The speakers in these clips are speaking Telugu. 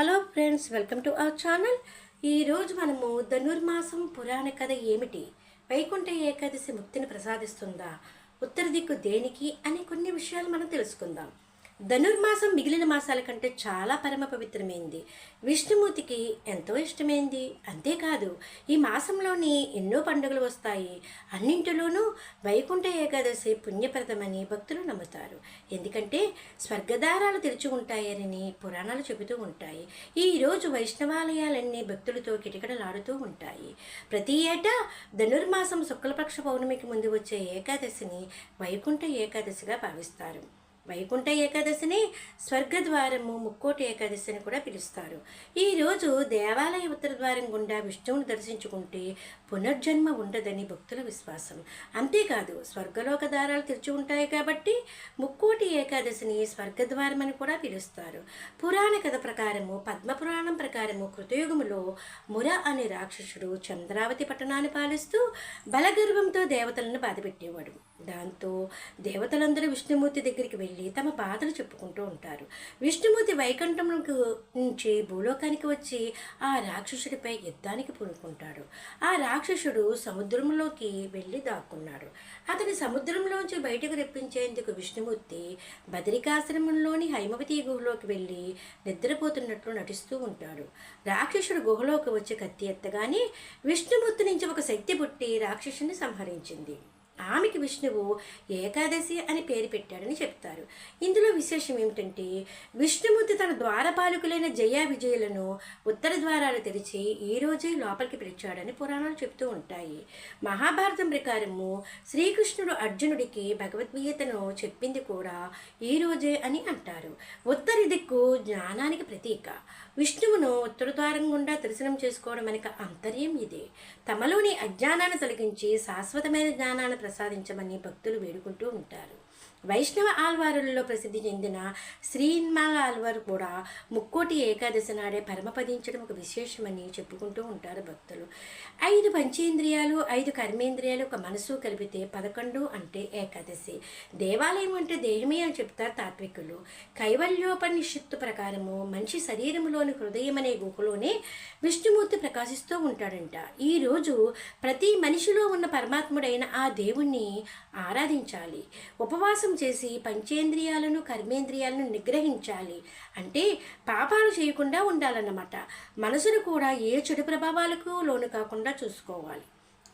Hello friends welcome to our channel. ఈరోజు మనము ధనుర్మాసం పురాణ కథ ఏమిటి? వైకుంఠ ఏకాదశి ముక్తిని ప్రసాదిస్తుందా? ఉత్తర దిక్కు దేనికి? అని కొన్ని విషయాలు మనం తెలుసుకుందాం. ధనుర్మాసం మిగిలిన మాసాల కంటే చాలా పరమ పవిత్రమైంది. విష్ణుమూర్తికి ఎంతో ఇష్టమైంది. అంతేకాదు ఈ మాసంలోని ఎన్నో పండుగలు వస్తాయి. అన్నింటిలోనూ వైకుంఠ ఏకాదశి పుణ్యప్రదమని భక్తులు నమ్ముతారు. ఎందుకంటే స్వర్గదారాలు తెరిచి ఉంటాయని పురాణాలు చెబుతూ ఉంటాయి. ఈ రోజు వైష్ణవాలయాలన్నీ భక్తులతో కిటకిటలాడుతూ ఉంటాయి. ప్రతి ఏటా ధనుర్మాసం శుక్లపక్ష పౌర్ణమికి ముందు వచ్చే ఏకాదశిని వైకుంఠ ఏకాదశిగా భావిస్తారు. వైకుంఠ ఏకాదశిని స్వర్గద్వారము ముక్కోటి ఏకాదశిని కూడా పిలుస్తారు. ఈరోజు దేవాలయ ఉత్తర ద్వారం గుండా విష్ణువుని దర్శించుకుంటే పునర్జన్మ ఉండదని భక్తుల విశ్వాసం. అంతేకాదు స్వర్గలోక దారాలు తెరిచి ఉంటాయి కాబట్టి ముక్కోటి ఏకాదశిని స్వర్గద్వారం అని కూడా పిలుస్తారు. పురాణ కథ ప్రకారము పద్మపురాణం ప్రకారము కృతయుగములో ముర అనే రాక్షసుడు చంద్రావతి పట్టణాన్ని పాలిస్తూ బలగర్వంతో దేవతలను బాధపెట్టేవాడు. దాంతో దేవతలందరూ విష్ణుమూర్తి దగ్గరికి వెళ్ళి తమ బాధలు చెప్పుకుంటూ ఉంటారు. విష్ణుమూర్తి వైకుంఠంకు నుంచి భూలోకానికి వచ్చి ఆ రాక్షసుడిపై యుద్ధానికి పూనుకుంటాడు. ఆ రాక్షసుడు సముద్రంలోకి వెళ్ళి దాక్కున్నాడు. అతని సముద్రంలోంచి బయటకు రప్పించేందుకు విష్ణుమూర్తి బదరికాశ్రమంలోని హైమవతి గుహలోకి వెళ్ళి నిద్రపోతున్నట్లు నటిస్తూ ఉంటాడు. రాక్షసుడు గుహలోకి వచ్చి కత్తి ఎత్తగానే విష్ణుమూర్తి నుంచి ఒక శక్తి పుట్టి రాక్షసుని సంహరించింది. ఆమెకి విష్ణువు ఏకాదశి అని పేరు పెట్టాడని చెప్తారు. ఇందులో విశేషం ఏమిటంటే విష్ణుమూర్తి తన ద్వారపాలకులైన జయ విజయులను ఉత్తర ద్వారాలు తెరిచి ఈ రోజే లోపలికి పిలిచాడని పురాణాలు చెప్తూ ఉంటాయి. మహాభారతం ప్రకారము శ్రీకృష్ణుడు అర్జునుడికి భగవద్గీతను చెప్పింది కూడా ఈ రోజే అని అంటారు. ఉత్తర దిక్కు జ్ఞానానికి ప్రతీక. విష్ణువును ఉత్తర ద్వారం గుండా దర్శనం చేసుకోవడం వెనుక అంతర్యం ఇదే. తమలోని అజ్ఞానాన్ని తొలగించి శాశ్వతమైన జ్ఞానాన్ని ప్రసాదించమని భక్తులు వేడుకుంటూ ఉంటారు. వైష్ణవ ఆల్వారులలో ప్రసిద్ధి చెందిన శ్రీన్మాల ఆల్వారు కూడా ముక్కోటి ఏకాదశి నాడే పరమపదించడం ఒక విశేషమని చెప్పుకుంటూ ఉంటారు భక్తులు. ఐదు పంచేంద్రియాలు ఐదు కర్మేంద్రియాలు ఒక మనసు కలిపితే పదకొండు అంటే ఏకాదశి. దేవాలయం అంటే దేహమే అని చెప్తారు తాత్వికులు. కైవల్యోపనిషత్తు ప్రకారము మనిషి శరీరంలోని హృదయం అనే గుహలోనే విష్ణుమూర్తి ప్రకాశిస్తూ ఉంటాడంట. ఈరోజు ప్రతి మనిషిలో ఉన్న పరమాత్ముడైన ఆ దేవుణ్ణి ఆరాధించాలి. ఉపవాసం చేసి పంచేంద్రియాలను కర్మేంద్రియాలను నిగ్రహించాలి. అంటే పాపాలు చేయకుండా ఉండాలన్నమాట. మనసును కూడా ఏ చెడు ప్రభావాలకు లోను కాకుండా చూసుకోవాలి.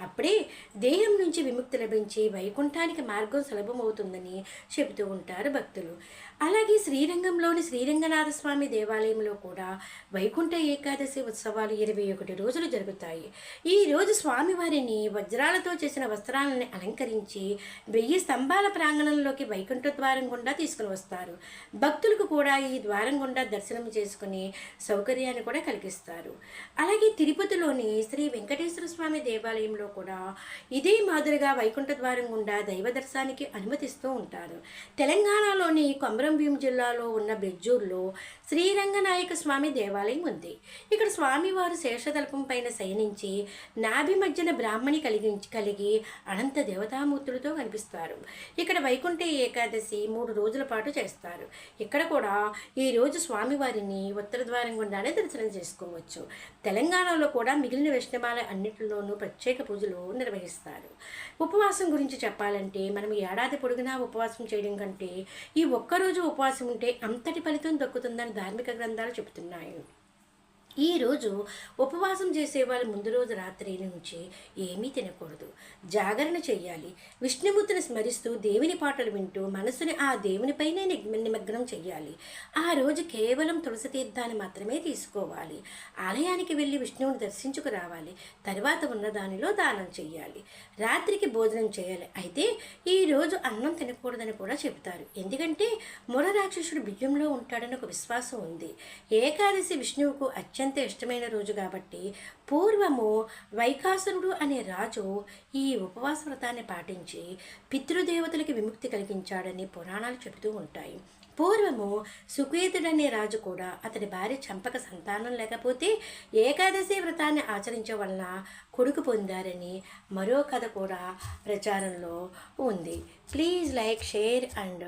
అప్పుడే దేహం నుంచి విముక్తి లభించి వైకుంఠానికి మార్గం సులభమవుతుందని చెబుతూ ఉంటారు భక్తులు. అలాగే శ్రీరంగంలోని శ్రీరంగనాథ స్వామి దేవాలయంలో కూడా వైకుంఠ ఏకాదశి ఉత్సవాలు ఇరవై ఒకటి రోజులు జరుగుతాయి. ఈ రోజు స్వామివారిని వజ్రాలతో చేసిన వస్త్రాలను అలంకరించి వెయ్యి స్తంభాల ప్రాంగణంలోకి వైకుంఠ ద్వారం గుండా తీసుకుని వస్తారు. భక్తులకు కూడా ఈ ద్వారం గుండా దర్శనం చేసుకుని సౌకర్యాన్ని కూడా కలిగిస్తారు అలాగే తిరుపతిలోని శ్రీ వెంకటేశ్వర స్వామి దేవాలయంలో కూడా ఇదే మాదిరిగా వైకుంఠ ద్వారం గుండా దైవ దర్శనానికి అనుమతిస్తూ ఉంటారు. తెలంగాణలోని కొమరంభీం జిల్లాలో ఉన్న బెజ్జూర్లో శ్రీరంగనాయక స్వామి దేవాలయం ఉంది. ఇక్కడ స్వామివారు శేషతల్పం పైన శయనించి నాభి మధ్యన బ్రాహ్మణి కలిగించి కలిగి అనంత దేవతామూర్తులతో కనిపిస్తారు. ఇక్కడ వైకుంఠ ఏకాదశి మూడు రోజుల పాటు చేస్తారు. ఇక్కడ కూడా ఈ రోజు స్వామివారిని ఉత్తర ద్వారం గుండానే దర్శనం చేసుకోవచ్చు. తెలంగాణలో కూడా మిగిలిన వైష్ణవాలయ అన్నింటిలోనూ ప్రత్యేక పూజలు నిర్వహిస్తారు. ఉపవాసం గురించి చెప్పాలంటే మనం ఏడాది పొడుగునా ఉపవాసం చేయడం కంటే ఈ ఒక్కరోజు ఉపవాసం ఉంటే అంతటి ఫలితం దక్కుతుందని ధార్మిక గ్రంథాలు చెబుతున్నాయి. ఈరోజు ఉపవాసం చేసేవాళ్ళు ముందు రోజు రాత్రి నుంచి ఏమీ తినకూడదు. జాగరణ చెయ్యాలి. విష్ణుమూర్తిని స్మరిస్తూ దేవుని పాటలు వింటూ మనసుని ఆ దేవునిపైనే నిమగ్నం చెయ్యాలి. ఆ రోజు కేవలం తులసి తీర్థాన్ని మాత్రమే తీసుకోవాలి. ఆలయానికి వెళ్ళి విష్ణువుని దర్శించుకు రావాలి. తర్వాత ఉన్న దానిలో దానం చెయ్యాలి. రాత్రికి భోజనం చేయాలి. అయితే ఈరోజు అన్నం తినకూడదని కూడా చెబుతారు. ఎందుకంటే మురరాక్షసుడు బియ్యంలో ఉంటాడని ఒక విశ్వాసం ఉంది. ఏకాదశి విష్ణువుకు అత్యంత అత్యంత ఇష్టమైన రోజు కాబట్టి పూర్వము వైకాసురుడు అనే రాజు ఈ ఉపవాస వ్రతాన్ని పాటించి పితృదేవతలకి విముక్తి కలిగించాడని పురాణాలు చెబుతూ ఉంటాయి. పూర్వము సుకేతుడనే రాజు కూడా అతడి భార్య చంపక సంతానం లేకపోతే ఏకాదశి వ్రతాన్ని ఆచరించే వలన కొడుకు పొందారని మరో కథ కూడా ప్రచారంలో ఉంది. Please like share and